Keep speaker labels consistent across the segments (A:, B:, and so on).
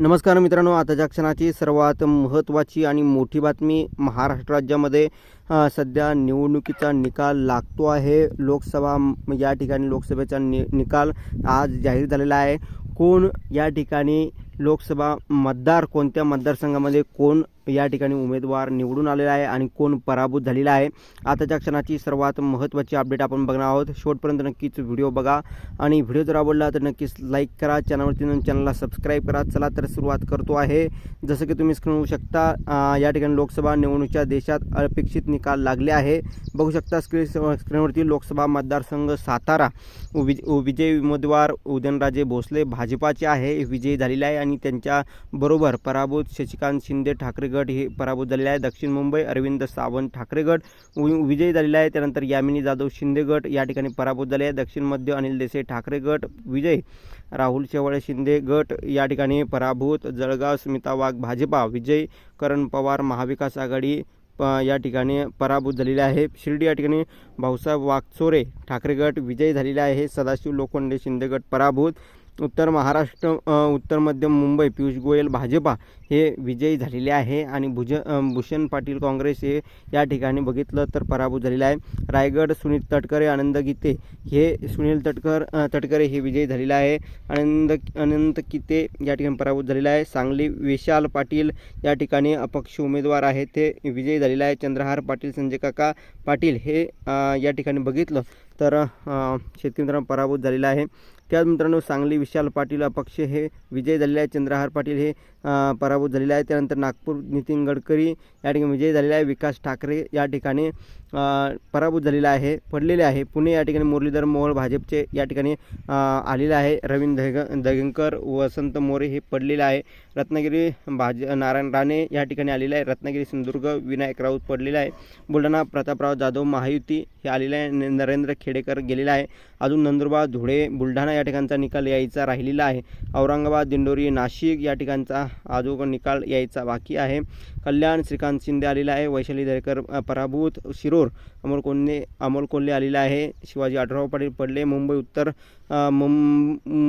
A: नमस्कार मित्रांनो आताच्या क्षणाची सर्वात महत्त्वाची आणि मोठी बातमी महाराष्ट्र राज्यामध्ये सध्या निवडणुकीचा निकाल लागतो आहे. लोकसभा या ठिकाणी लोकसभेचा नि निकाल आज जाहीर झालेला आहे. कोण या ठिकाणी लोकसभा मतदार कोणत्या मतदारसंघामध्ये कोण या ठिकाणी उमेदवार निवडून आलेला आहे आणि कोण पराभूत झालेला आहे? आताच्या क्षणाची सर्वात महत्त्वाची अपडेट आपण बघणार आहोत. शेवटपर्यंत नक्कीच व्हिडिओ बघा आणि व्हिडिओ जर आवडला तर नक्कीच लाईक करा. चॅनलवरती येऊन चॅनलला सबस्क्राईब करा. चला तर सुरुवात करतो आहे. जसं की तुम्ही स्क्रीन होऊ शकता या ठिकाणी लोकसभा निवडणुकीच्या देशात अपेक्षित निकाल लागले आहे. बघू शकता स्क्रीन स्क्रीनवरती लोकसभा मतदारसंघ सातारा. विज विजयी उमेदवार उदयनराजे भोसले भाजपाचे आहे. विजयी झालेले आहे आणि त्यांच्या बरोबर पराभूत शशिकांत शिंदे ठाकरे गट हे पराभूत झालेले आहे दक्षिण मुंबई अरविंद सावंत ठाकरे गट विजयी झालेला आहे त्यानंतर यामिनी जाधव शिंदे गट या ठिकाणी पराभूत झाले आहे दक्षिण मध्य अनिल देसाई ठाकरे गट विजय राहुल शेवाळे शिंदे गट या ठिकाणी पराभूत जळगाव स्मिता वाघ भाजपा विजय करण पवार महाविकास आघाडी प या ठिकाणी पराभूत झालेले आहे. शिर्डी या ठिकाणी भाऊसाहेब वाघचोरे ठाकरे गट विजयी झालेले आहे. सदाशिव लोखंडे शिंदे गट पराभूत उत्तर महाराष्ट्र उत्तर मध्य मुंबई पियुष गोयल भाजपा हे विजयी झालेले आहे आणि भुज भूषण पाटील काँग्रेस हे या ठिकाणी बघितलं तर पराभूत झालेला आहे. रायगड सुनील तटकरे आनंद गीते हे सुनील तटकर तटकरे हे विजयी झालेले आहे. आनंद अनंत किते या ठिकाणी पराभूत झालेला आहे. सांगली विशाल पाटील या ठिकाणी अपक्ष उमेदवार आहेत. ते विजयी झालेला आहे. चंद्रहार पाटील संजय काका पाटील हे या ठिकाणी बघितलं तर शेतकरी मित्रांनो पराभूत झालेला आहे. त्याच मित्रांनो सांगली विशाल पाटील अपक्ष हे विजय झालेले आहे. चंद्रहार पाटील हे पराभूत झालेले आहे. त्यानंतर नागपूर नितीन गडकरी या ठिकाणी विजय झालेला आहे. विकास ठाकरे या ठिकाणी पराभूत झालेला आहे. पडलेले आहे. पुणे या ठिकाणी मुरलीधर मोहोळ भाजपचे या ठिकाणी आलेले आहे. रवींद्र दग दगंकर वसंत मोरे हे पडलेले आहे. रत्नागिरी भाज नारायण राणे या ठिकाणी आलेले आहे. रत्नागिरी सिंधुदुर्ग विनायक राऊत पडलेला आहे. बुलढाणा प्रतापराव जाधव महायुती हे आलेले आहे. न- नरेंद्र खेडेकर गेलेला आहे. अजून नंदुरबार धुळे बुलढाणा या ठिकाणचा निकाल यायचा राहिलेला आहे. औरंगाबाद दिंडोरी नाशिक या ठिकाणचा अजून निकाल यायचा बाकी आहे. कल्याण श्रीकांत शिंदे आलेला आहे. वैशाली दरेकर पराभूत शिरोर अमोल कोल्हे अमोल कोल्हे आलेला आहे. शिवाजी आढराव पाटील पडले. मुंबई उत्तर मुं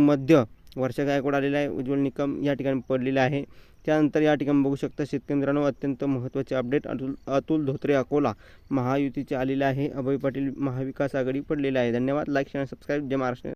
A: मध्य वर्षा गायकवाड आलेला आहे. उज्ज्वल निकम या ठिकाणी पडलेला आहे. त्यानंतर या ठिकाणी बघू शकता शेतकरी अत्यंत महत्त्वाचे अपडेट अतुल अतुल धोत्रे अकोला महायुतीचे आलेले आहे. अभय पाटील महाविकास आघाडी पडलेले आहे. धन्यवाद. लाईक शेअर सबस्क्राईब जय महाराष्ट्र.